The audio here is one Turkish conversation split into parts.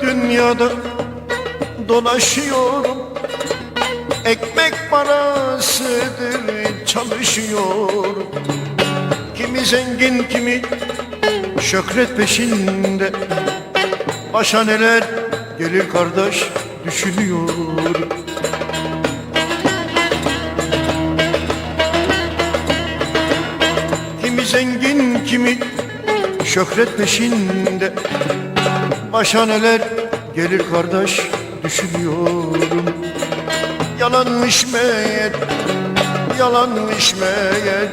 dünyada dolaşıyorum. Ekmek parasıdır çalışıyorum Kimi zengin kimi şöhret peşinde. Başa neler gelir kardeş düşünüyorum Kimi zengin kimi şöhret peşinde Başa neler gelir kardeş düşünüyorum. Yalanmış meğer, yalanmış meğer.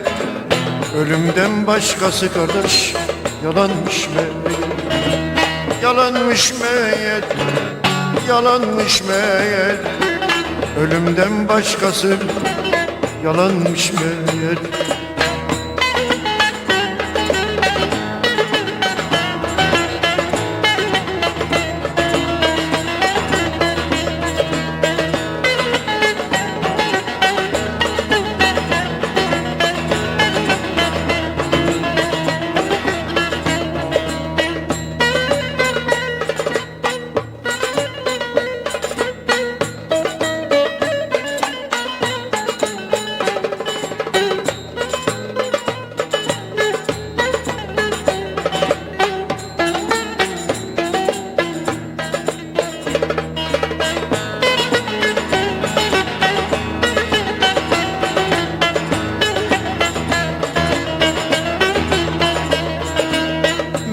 Ölümden başkası kardeş yalanmış meğer. Yalanmış meğer, yalanmış meğer. Ölümden başkası yalanmış meğer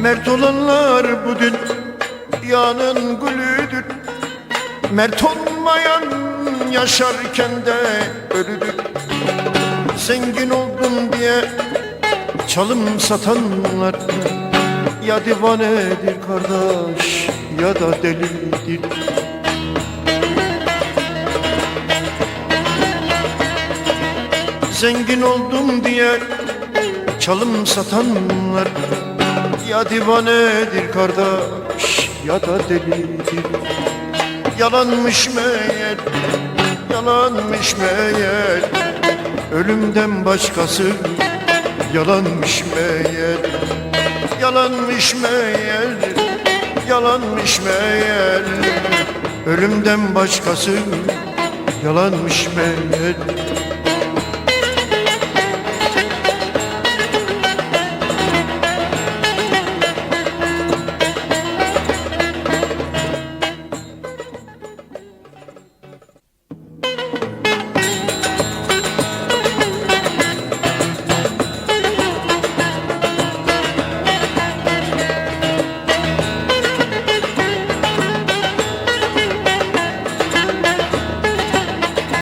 Mert olanlar bu dünyanın gülüdür. Mert olmayan yaşarken de ölüdür. Zengin oldum diye çalım satanlar. Ya divanedir kardeş ya da delidir. Zengin oldum diye çalım satanlar Ya divanedir kardeş ya da delidir. Yalanmış meğer, yalanmış meğer. Ölümden başkası yalanmış meğer. Yalanmış meğer, yalanmış meğer. Ölümden başkası yalanmış meğer